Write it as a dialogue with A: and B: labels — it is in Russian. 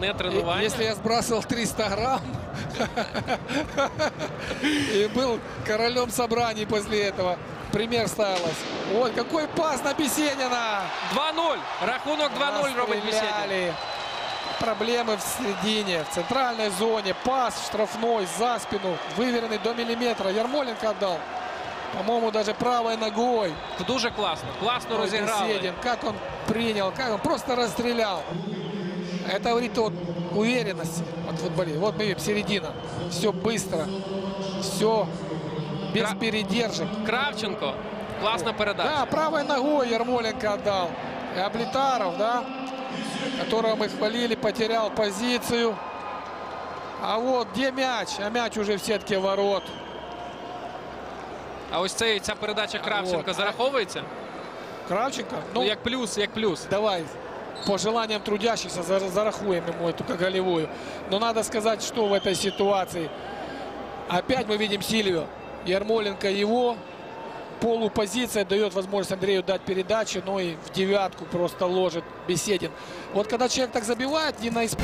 A: не
B: И-
A: тренування.
B: Если я сбрасывал 300 грамм и был королем собраний после этого, пример ставилось. Вот какой пас на Беседина!
A: 2-0. Рахунок 2-0 робить Бесєдін.
B: Расстреляли. Проблемы в середине, в центральной зоне. Пас штрафной за спину, выверенный до миллиметра. Ярмоленко отдал. По-моему, даже правой ногой.
A: Дуже класно. Класно
B: Ой,
A: розіграли.
B: Беседин, как он принял, как он просто расстрелял. Это говорит о уверенности от футболиста. Вот мы видим, середина. Все быстро, все без
A: Кра-
B: передержек.
A: Кравченко. Класна передача.
B: Да, правой ногой Ярмоленко отдал. И Аблитаров, да, которого мы хвалили, потерял позицию. А вот где мяч? А мяч уже в сетке ворот.
A: А ось цей, ця передача Кравченко
B: Вот.
A: зараховується?
B: Кравченко?
A: Ну, як плюс, як плюс.
B: Давай по желаниям трудящихся зар- зарахуем ему эту голевую. Но надо сказать, что в этой ситуации. Опять мы видим Сильвио. Ярмоленко его. Полупозиция дает возможность Андрею дать передачу, но и в девятку просто ложит Беседин. Вот когда человек так забивает, не на исп-